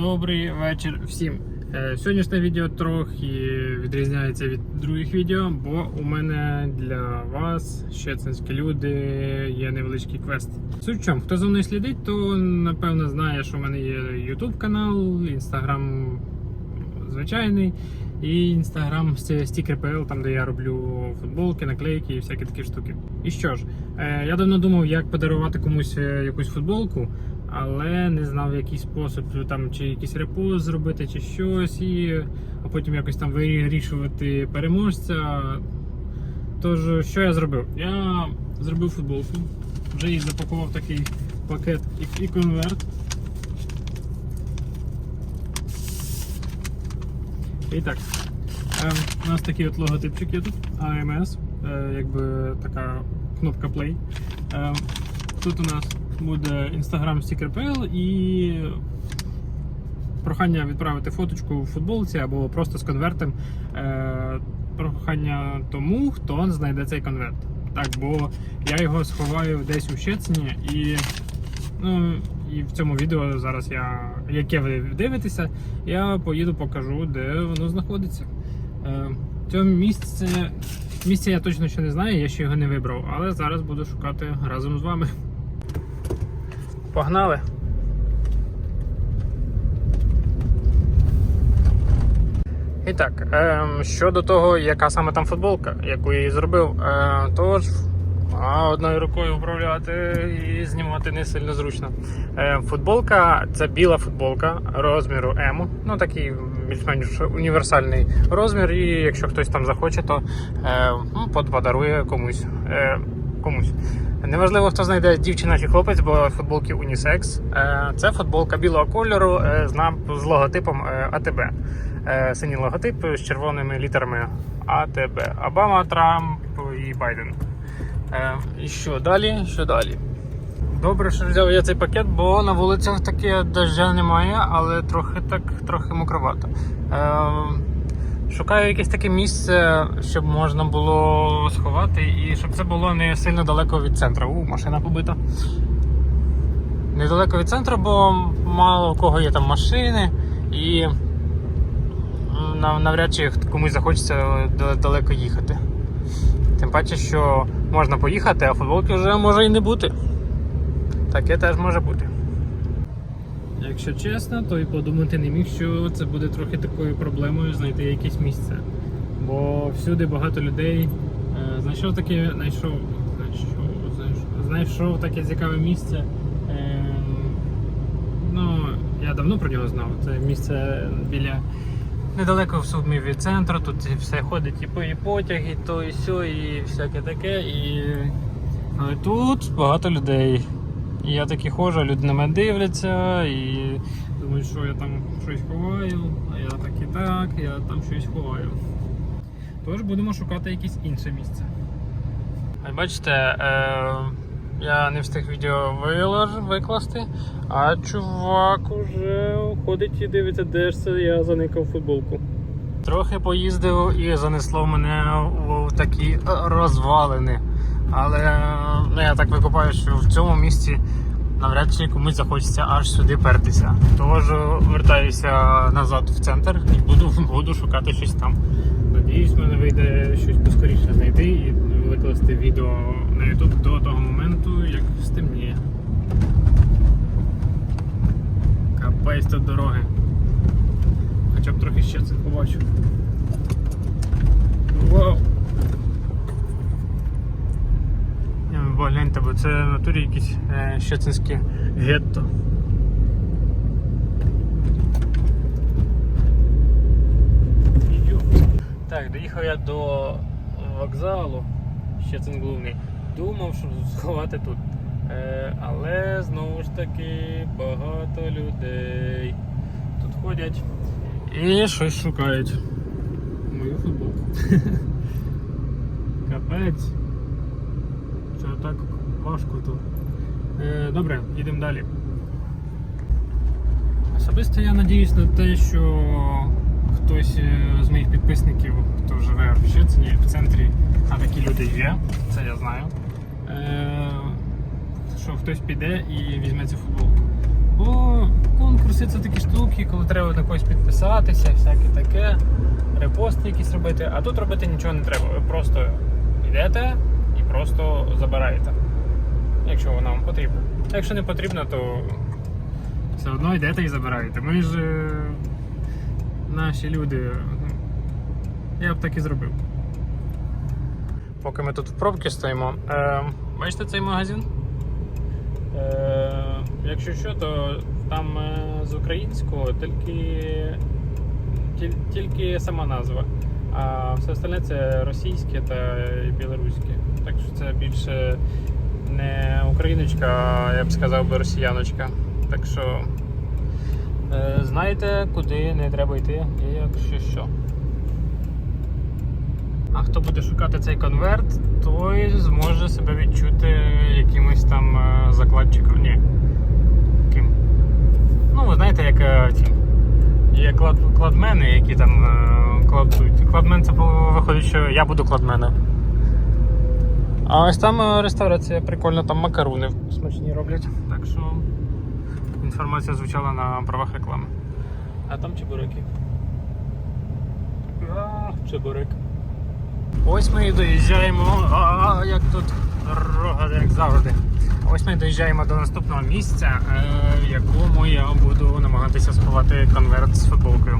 Добрий вечір всім. Е, Сьогоднішнє відео трохи відрізняється від других відео, бо у мене для вас, щецинські люди, є невеличкий квест. Суть в чому, хто за мною слідить, то напевно знає, що в мене є YouTube канал, Instagram звичайний, і Instagram Sticker.pl, там де я роблю футболки, наклейки і всякі такі штуки. І що ж, е, я давно думав, як подарувати комусь е, якусь футболку але не знав який спосіб, там чи якийсь репост зробити, чи щось, і а потім якось там вирішувати переможця. Тож, що я зробив? Я зробив футболку, вже її запакував такий пакет і, конверт. І так, е, у нас такий от логотипчик є тут, AMS, е, якби така кнопка Play. Е, тут у нас буде Instagram Sticker.pl і прохання відправити фоточку в футболці або просто з конвертом. Е, прохання тому, хто знайде цей конверт. Так, бо я його сховаю десь у Щецині і. Ну, і в цьому відео зараз я, яке ви дивитеся, я поїду покажу, де воно знаходиться. Е, цьому місце, місце я точно ще не знаю, я ще його не вибрав, але зараз буду шукати разом з вами. Погнали. І так, ем, щодо того, яка саме там футболка, яку я її зробив, е, тож одною рукою управляти і знімати не сильно зручно. Е, футболка це біла футболка розміру М. Ну такий більш-менш універсальний розмір. І якщо хтось там захоче, то е, ну, подарує комусь. Комусь. Неважливо, хто знайде дівчина чи хлопець, бо футболки унісекс. Е, Це футболка білого кольору е, з логотипом е, АТБ. Синій логотип з червоними літерами АТБ. Обама, Трамп і Байден. І що далі? Що далі? Добре, що взяв я цей пакет, бо на вулицях таке дождя немає, але трохи так трохи мокровато. Е, шукаю якесь таке місце, щоб можна було сховати, і щоб це було не сильно далеко від центру. У, машина побита. Недалеко від центру, бо мало у кого є там машини, і навряд чи комусь захочеться далеко їхати. Тим паче, що можна поїхати, а футболки вже може і не бути. Таке теж може бути. Якщо чесно, то і подумати не міг, що це буде трохи такою проблемою знайти якесь місце. Бо всюди багато людей е, знайшов таке, знайшов, знайшов, знайшов, знайшов таке цікаве місце. Е, ну, я давно про нього знав. Це місце біля недалеко в Сумі від центру, тут все ходить, і і потяг, і то, і сьо, і всяке таке. І... Але тут багато людей. І я таки ходжу, люди на мене дивляться і думають, що я там щось ховаю, а я так і так, я там щось ховаю. Тож будемо шукати якесь інше місце. Бачите, е, я не встиг відео вилаж, викласти, а чувак уже ходить і дивиться, де ж це я заникав футболку. Трохи поїздив і занесло мене у такі розвалини. Але ну, я так викупаю, що в цьому місці навряд чи комусь захочеться аж сюди пертися. Тож вертаюся назад в центр і буду, буду шукати щось там. Надіюсь, в мене вийде щось поскоріше знайти і викласти відео на YouTube до того моменту, як стемніє. Капець тут дороги. Хоча б трохи ще це побачу. Вау! Гляньте, бо це в натурі якісь е, щецинське гетто. Так, доїхав я до вокзалу Щецин Глувний. Думав, що сховати тут. Е, але знову ж таки багато людей тут ходять і щось шукають. Мою футболку. Капець. Так важко тут. Е, добре, їдемо далі. Особисто я надіюсь на те, що хтось е, з моїх підписників, хто живе в Щецині, в центрі, а такі люди є, це я знаю. Е, що хтось піде і візьме цю футболку. Бо конкурс Конверси це такі штуки, коли треба на когось підписатися, всяке таке, репости якісь робити. А тут робити нічого не треба. Ви просто йдете просто забираєте. Якщо воно вам потрібно. А якщо не потрібно, то все одно йдете і забираєте. Ми ж е, наші люди. Я б так і зробив. Поки ми тут в пробці стоїмо. Е, бачите цей магазин? Е, якщо що, то там е, з українського тільки, тільки сама назва. А все остальне це російське та білоруське. Так що це більше не україночка, а я б сказав би росіяночка. Так що е, знаєте, куди не треба йти, якщо що. А хто буде шукати цей конверт, той зможе себе відчути якимось там е, закладчиком. Ні. Ким? Ну, ви знаєте, як е, ті. Є клад, кладмени, які там е, кладуть. Кладмен це виходить, що я буду кладменом. А ось там е, реставрація прикольно, там макаруни смачні роблять. Так що інформація звучала на правах реклами. А там чебуреки. А, чебурек. Ось ми і доїжджаємо. А, як тут дорога, як завжди. Ось ми доїжджаємо до наступного місця, е, в якому я буду намагатися сховати конверт з футболкою.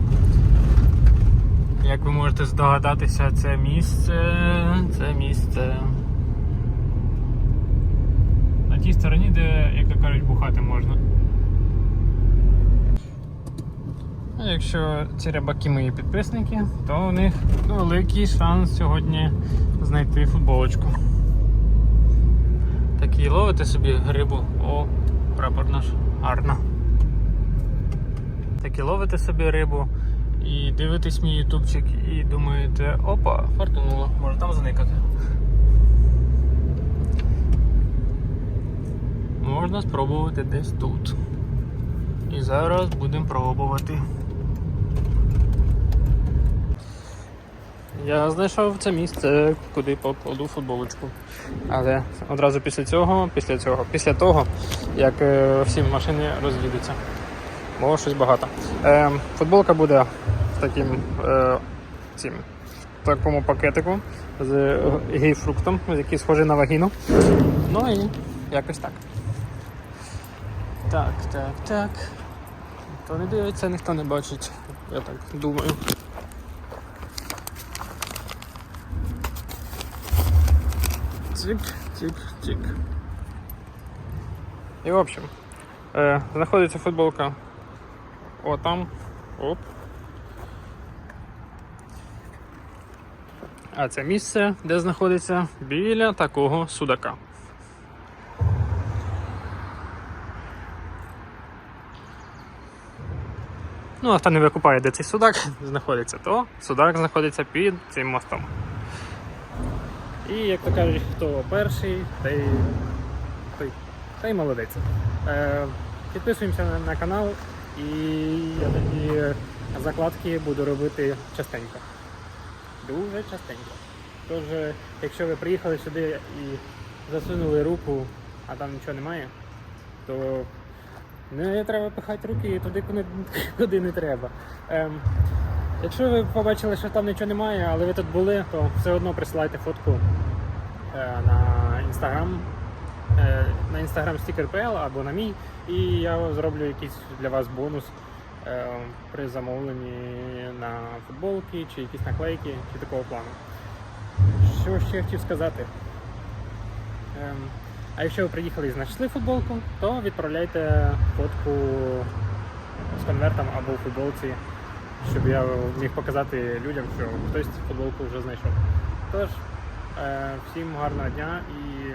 Як ви можете здогадатися, це місце. Це місце. На тій стороні, де, як то кажуть, бухати можна. Якщо ці рибаки мої підписники, то у них великий шанс сьогодні знайти футболочку. Такі ловите собі рибу. О, прапор наш гарно. Такі ловите собі рибу і дивитесь мій ютубчик і думаєте, опа, фартунуло, може там заникати. Можна спробувати десь тут. І зараз будемо пробувати. Я знайшов це місце, куди покладу футболочку. Але одразу після цього, після цього, після того, як е, всі машини роз'їдуться. Бо щось багато. Е, футболка буде в таким, е, цим, такому пакетику з гейфруктом, який схожий на вагіну. Ну і якось так. Так, так, так. Ніхто не дивиться, ніхто не бачить. Я так думаю. Цик, цик, цик. І в общем, е, знаходиться футболка отам. Оп. А це місце, де знаходиться біля такого судака. Ну, а хто не викупає, де цей судак знаходиться, то судак знаходиться під цим мостом. І як то кажуть, хто перший, той, той, той молодець. Е, підписуємося на канал і я тоді закладки буду робити частенько. Дуже частенько. Тож, е, якщо ви приїхали сюди і засунули руку, а там нічого немає, то не треба пихати руки туди, куди не треба. Ем, якщо ви побачили, що там нічого немає, але ви тут були, то все одно присилайте фотку е, на інстаграм. Е, на інстаграм sticker.pl або на мій, і я зроблю якийсь для вас бонус е, при замовленні на футболки чи якісь наклейки чи такого плану. Що ще хотів сказати? Ем, а якщо ви приїхали і знайшли футболку, то відправляйте фотку з конвертом або в футболці, щоб я міг показати людям, що хтось футболку вже знайшов. Тож, е, всім гарного дня і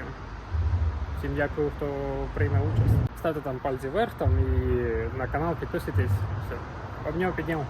всім дякую, хто прийме участь. Ставте там пальці вверх там і на канал підписуйтесь. Все. Обняв, підняв.